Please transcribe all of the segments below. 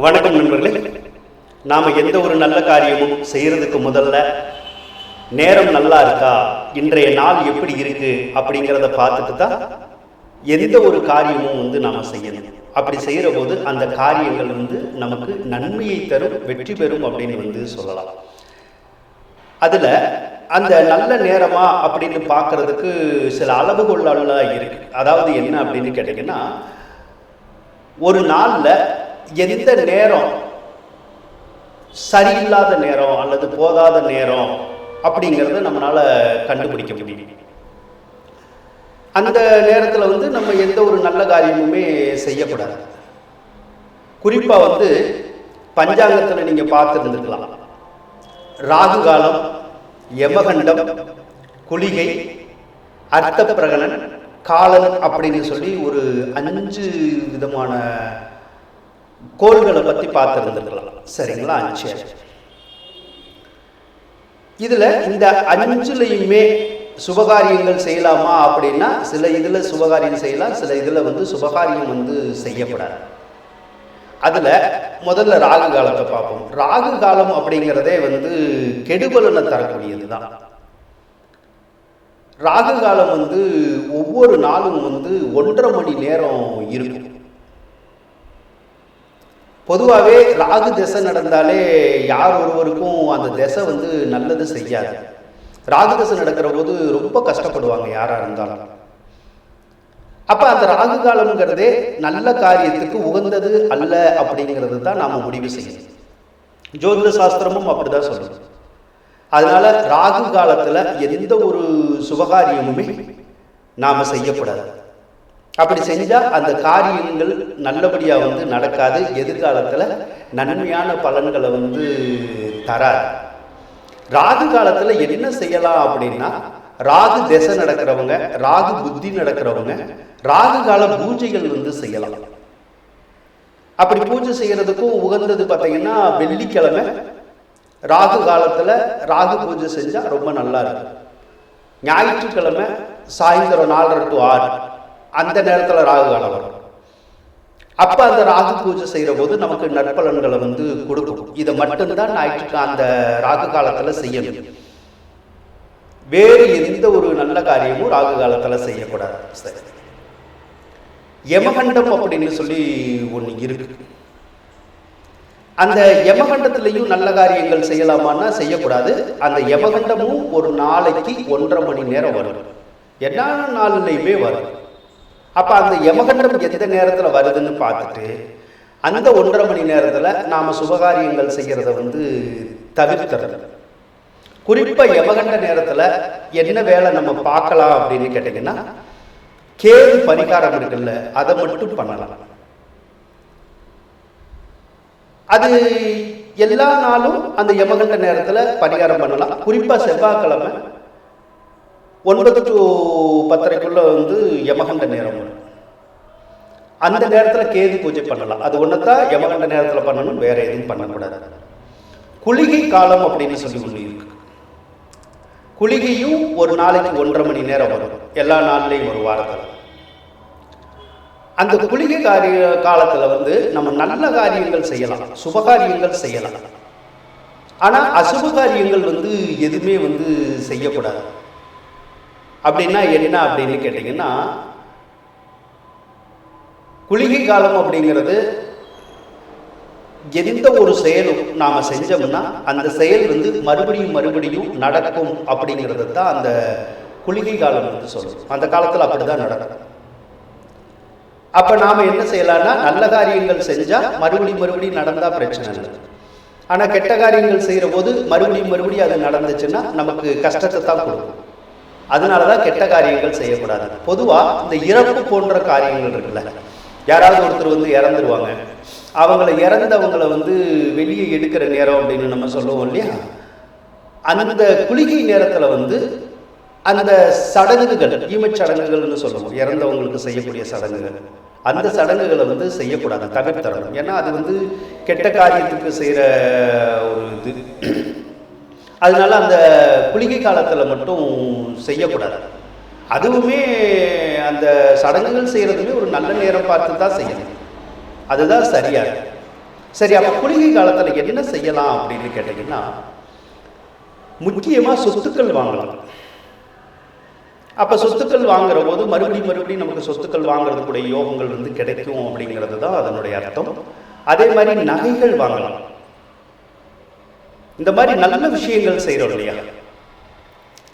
வணக்கம் நண்பர்களே. நாம் எந்த ஒரு நல்ல காரியமும் செய்கிறதுக்கு முதல்ல நேரம் நல்லா இருக்கா? இன்றைய நாள் எப்படி இருக்குது அப்படிங்கிறத பார்த்துட்டு தான் எந்த ஒரு காரியமும் வந்து நாம் செய்யணும். அப்படி செய்கிற போது அந்த காரியங்கள் வந்து நமக்கு நன்மையை தரும் வெற்றி பெறும் அப்படின்னு வந்து சொல்லலாம். அதில் அந்த நல்ல நேரமா அப்படின்னு பார்க்கறதுக்கு சில அளவுகோல்லாம் இருக்கு. அதாவது என்ன அப்படின்னு கேட்டிங்கன்னா ஒரு நாளில் எந்த நேரம்? சரியில்லாத நேரம் அல்லது போதாத நேரம் அப்படிங்கிறத நம்மளால் கண்டுபிடிக்க முடியும். அந்த நேரத்தில் வந்து நம்ம எந்த ஒரு நல்ல காரியமுமே செய்யக்கூடாது. குறிப்பாக வந்து பஞ்சாங்கத்தில் நீங்கள் பார்த்துருந்துருக்கலாம். ராகு காலம் யமகண்டம் குளிகை அர்த்த பிரகணன் காலன் அப்படின்னு சொல்லி ஒரு அஞ்சு விதமான கோள்களை பற்றி பார்த்துருந்துருக்கலாம். சரிங்களா அஞ்சு. இதில் இந்த அஞ்சுலையுமே சுபகாரியங்கள் செய்யலாமா அப்படின்னா சில இதில் சுபகாரியம் செய்யலாம் சில இதில் வந்து சுபகாரியம் வந்து செய்யப்படாது. அதில் முதல்ல ராகு காலத்தை பார்ப்போம். ராகு காலம் அப்படிங்கிறதே வந்து கெடுபலனை தரக்கூடியது தான் ராகு காலம் வந்து ஒவ்வொரு நாளும் வந்து ஒன்றரை மணி நேரம் இருக்கும். பொதுவாகவே ராகு திசை நடந்தாலே யார் ஒருவருக்கும் அந்த திசை வந்து நல்லது செய்யாது. ராகு திசை நடக்கிற போது ரொம்ப கஷ்டப்படுவாங்க யாராக இருந்தாலும். அப்போ அந்த ராகு காலம்ங்கிறதே நல்ல காரியத்துக்கு உகந்தது அல்ல அப்படிங்கிறது தான் நாம் முடிவு செய்யணும். ஜோதிட சாஸ்திரமும் அப்படிதான் சொல்லுது. அதனால ராகு காலத்தில் எந்த ஒரு சுபகாரியமுமே நாம் செய்யக்கூடாது. அப்படி செஞ்சா அந்த காரியங்கள் நல்லபடியா வந்து நடக்காது. எதிர்காலத்துல நன்மையான பலன்களை வந்து தராது. ராகு காலத்துல என்ன செய்யலாம் அப்படின்னா ராகு திசை நடக்கிறவங்க ராகு புத்தி நடக்கிறவங்க ராகு கால பூஜைகள் வந்து செய்யலாம். அப்படி பூஜை செய்யறதுக்கும் உகந்தது பார்த்தீங்கன்னா வெள்ளிக்கிழமை ராகு காலத்துல ராகு பூஜை செஞ்சா ரொம்ப நல்லா இருக்கும். ஞாயிற்றுக்கிழமை சாயந்தரம் நாலரை டு ஆறு. அந்த நேரத்தில் ராகு காலம். வரும் அப்போ அந்த ராகு பூஜை செய்கிற போது நமக்கு நற்பலன்களை வந்து கொடுக்கும். இதை மட்டும்தான் ஞாயிற்று அந்த ராகு காலத்தில் செய்யணும் வேறு எந்த ஒரு நல்ல காரியமும் ராகு காலத்தில் செய்யக்கூடாது. சரி. யமகண்டம் அப்படின்னு சொல்லி ஒன்று இருக்கு. அந்த யமகண்டத்திலையும் நல்ல காரியங்கள் செய்யலாமான்னா செய்யக்கூடாது. அந்த யமகண்டமும் ஒரு நாளைக்கு ஒன்றரை மணி நேரம் வரும். எல்லா நாளிலையுமே வரும் அப்போ அந்த யமகண்டம் எந்த நேரத்தில் வருதுன்னு பார்த்துட்டு அந்த ஒன்றரை மணி நேரத்தில் நாம் சுபகாரியங்கள் செய்கிறத வந்து தவிர்த்துறது. குறிப்பாக யமகண்ட நேரத்தில் என்ன வேலை நம்ம பார்க்கலாம் அப்படின்னு கேட்டிங்கன்னா கேது பரிகாரம் இருக்குல்ல அதை மட்டும் பண்ணலாம். அது எல்லா நாளும் அந்த யமகண்ட நேரத்தில் பரிகாரம் பண்ணலாம். குறிப்பாக செவ்வாய்க்கிழமை ஒன்பது டு பத்தரைக்குள்ளே வந்து யமகண்ட நேரம் வரும். அந்த நேரத்தில் கேது பூஜை பண்ணலாம். அது ஒன்று தான் யமகண்ட நேரத்தில் பண்ணணும் வேற எதுவும் பண்ணக்கூடாது. குளிகை காலம் அப்படின்னு சொல்லி ஒன்று இருக்கு. குளிகையும் ஒரு நாளைக்கு ஒன்றரை மணி நேரம் வரும். எல்லா நாள்லையும் ஒரு வாரத்தில். அந்த குளிகை காரிய காலத்தில் வந்து நம்ம நல்ல காரியங்கள் செய்யலாம். சுபகாரியங்கள் செய்யலாம். ஆனால் அசுப காரியங்கள் வந்து எதுவுமே வந்து செய்யக்கூடாது. அப்படின்னா என்ன அப்படின்னு கேட்டிங்கன்னா குளிகை காலம் அப்படிங்கிறது எந்த ஒரு செயலும் நாம் செஞ்சோம்னா அந்த செயல் வந்து மறுபடியும் மறுபடியும் நடக்கும் அப்படிங்கிறது தான் அந்த குளிகை காலம் வந்து சொல்லும். அந்த காலத்தில் அப்படி தான் நடக்கும். அப்போ நாம் என்ன செய்யலாம்னா நல்ல காரியங்கள் செஞ்சால் மறுபடியும் மறுபடியும் நடந்தால் பிரச்சனை இல்லை. ஆனால் கெட்ட காரியங்கள் செய்கிற போது மறுபடியும் மறுபடியும் அது நடந்துச்சுன்னா நமக்கு கஷ்டத்தை தான் கொடுக்கும். அதனால தான் கெட்ட காரியங்கள் செய்யக்கூடாது. பொதுவாக இந்த இறப்பு போன்ற காரியங்கள் இருக்குல்ல யாராவது ஒருத்தர் வந்து இறந்துருவாங்க. அவங்கள இறந்தவங்களை வந்து வெளியே எடுக்கிற நேரம் அப்படின்னு நம்ம சொல்லுவோம் இல்லையா? அந்த குளிகை நேரத்தில் வந்து அந்த சடங்குகள் ஈமச் சடங்குகள்னு சொல்லுவோம். இறந்தவங்களுக்கு செய்யக்கூடிய சடங்குகள். அந்த சடங்குகளை வந்து செய்யக்கூடாது தவிர்த்தரணும். ஏன்னா அது வந்து கெட்ட காரியத்துக்கு செய்கிற ஒரு இது. அதனால அந்த குளிகை காலத்தில் மட்டும் செய்யக்கூடாது. அதுவுமே அந்த சடங்குகள் செய்கிறதுமே ஒரு நல்ல நேரம் பார்த்து தான் செய்யணும். அதுதான் சரியா. இருக்கு. சரி அப்போ குளிகை காலத்தில் என்ன செய்யலாம் அப்படின்னு கேட்டிங்கன்னா முக்கியமாக சொத்துக்கள் வாங்கலாம் அப்போ சொத்துக்கள் வாங்குற போது மறுபடியும் மறுபடியும் நமக்கு சொத்துக்கள் வாங்குறதுக்குடைய யோகங்கள் வந்து கிடைக்கும் அப்படிங்கிறது தான் அதனுடைய அர்த்தம். அதே மாதிரி நகைகள் வாங்கலாம் இந்த மாதிரி நல்ல விஷயங்கள் செய்கிறோம் இல்லையா?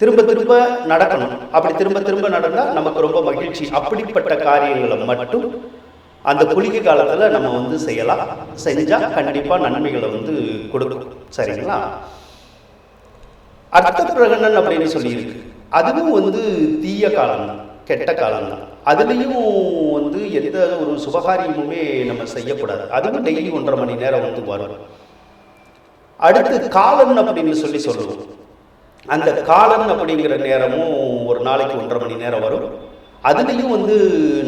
திரும்ப திரும்ப நடக்கணும். அப்படி திரும்ப திரும்ப நடந்தால் நமக்கு ரொம்ப மகிழ்ச்சி. அப்படிப்பட்ட காரியங்களை மட்டும் அந்த குளிகை காலத்தில் நம்ம வந்து செய்யலாம். செஞ்சால் கண்டிப்பாக நன்மைகளை வந்து கொடுக்கும். சரிங்களா? அர்த்த பிரகடனம் அப்படின்னு சொல்லியிருக்கு. அதுவும் வந்து தீய காலம்தான் கெட்ட காலம்தான் அதுலேயும் வந்து எந்த ஒரு சுபகாரியமுமே நம்ம செய்யக்கூடாது. அதுவும் டெய்லி ஒன்றரை மணி நேரம் வந்து வரும். அடுத்து காலன் அப்படின்னு சொல்லி சொல்லுவோம். அந்த காலன் அப்படிங்கிற நேரமும் ஒரு நாளைக்கு ஒன்றரை மணி நேரம் வரும். அதுலேயும் வந்து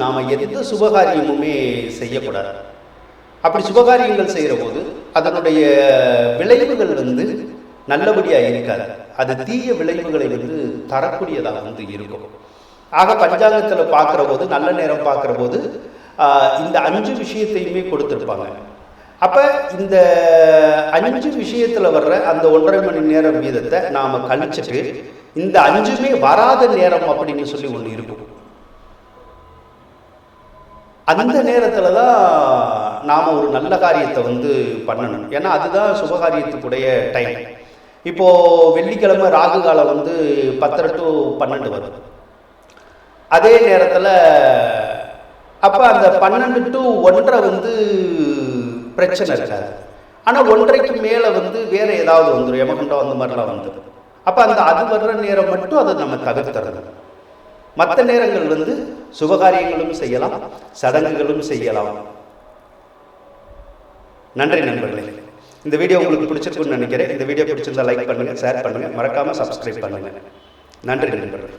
நாம் எந்த சுபகாரியமுமே செய்யக்கூடாது. அப்படி சுபகாரியங்கள் செய்கிற போது அதனுடைய விளைவுகள் வந்து நல்லபடியாக இருக்காது. அது தீய விளைவுகளை வந்து தரக்கூடியதாக வந்து இருக்கும். ஆக பஞ்சாங்கத்தில் பார்க்குற போது நல்ல நேரம் பார்க்குற போது இந்த அஞ்சு விஷயத்தையுமே கொடுத்துருப்பாங்க. அப்போ இந்த அஞ்சு விஷயத்தில் வர்ற அந்த ஒன்றரை மணி நேரம் வீதத்தை நாம் கழிச்சிட்டு இந்த அஞ்சுமே வராத நேரம் அப்படின்னு சொல்லி ஒன்று இருக்கும். அந்த நேரத்தில் தான் நாம் ஒரு நல்ல காரியத்தை வந்து பண்ணணும். ஏன்னா அதுதான் சுபகாரியத்துக்குடைய டைம் இப்போது வெள்ளிக்கிழமை ராகு காலம் வந்து பத்தரை டு பன்னெண்டு வருது அதே நேரத்தில் அப்போ அந்த பன்னெண்டு டு ஒன்றரை வந்து பிரச்சனை இருக்காது. ஆனால் ஒன்றைக்கு மேலே வந்து வேறு ஏதாவது வந்துடும் யமகண்டம் அந்த மாதிரிலாம் வந்துடும் அப்போ அந்த அது வர்ற நேரம் மட்டும் அதை நம்ம தவிர்த்துறது. மற்ற நேரங்கள் வந்து சுபகாரியங்களும் செய்யலாம் சடங்குகளும் செய்யலாம். நன்றி நண்பர்களே. இந்த வீடியோ உங்களுக்கு பிடிச்சிருக்குன்னு நினைக்கிறேன். இந்த வீடியோ பிடிச்சிருந்தா லைக் பண்ணுங்க ஷேர் பண்ணுங்கள் மறக்காமல் சப்ஸ்கிரைப் பண்ணுங்க. நன்றி நண்பர்களே.